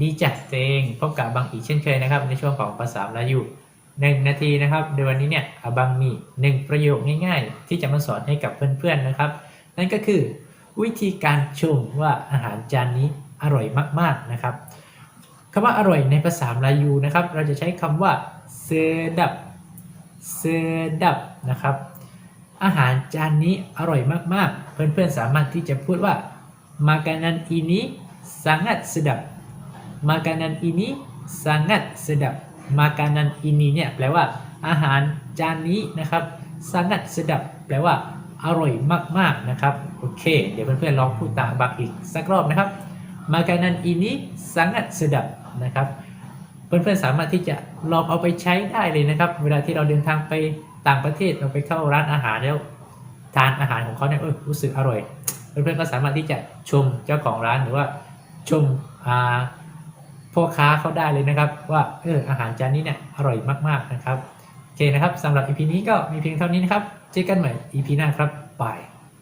ดีจัดเองพบกับบังอีกเช่นเคยนะครับ ในช่วงของภาษาลายูหนึ่งนาทีนะครับในวันนี้เนี่ยอาบังมีหนึ่งประโยคง่ายๆ ที่จะมาสอนให้กับเพื่อนๆนะครับ นั่นก็คือ วิธีการชมว่าอาหารจานนี้อร่อยมากๆนะครับคำว่าอร่อยในภาษาลายูนะครับ เราจะใช้คำว่าเซดับเซดับนะครับ อาหารจานนี้อร่อยมากๆ เพื่อนๆสามารถที่จะพูดว่า makanan ini sangat sedap makanan ini sangat sedap makanan ini เนี่ยแปลว่าอาหารจานนี้นะครับ sangat sedap แปลว่าอร่อยมากๆนะครับ โอเค เดี๋ยวเพื่อนๆลองพูดตามบักอีกสักรอบนะครับ makanan ini sangat sedap นะครับเพื่อนๆสามารถที่จะลองเอาไปใช้ได้เลยนะครับ เวลาที่เราเดินทางไปต่างประเทศเราไปเข้าร้านอาหารแล้วทานอาหารของเขาเนี่ยเออรู้สึกอร่อย เพื่อนๆก็สามารถที่จะชมเจ้าของร้านหรือว่าชมอ่า พ่อค้าเขาได้เลยนะครับ ว่าเอออาหารจานนี้เนี่ยอร่อยมากๆนะครับโอเคนะครับสำหรับ EP นี้ก็มีเพียงเท่านี้นะครับเจอกันใหม่ EP หน้าครับบาย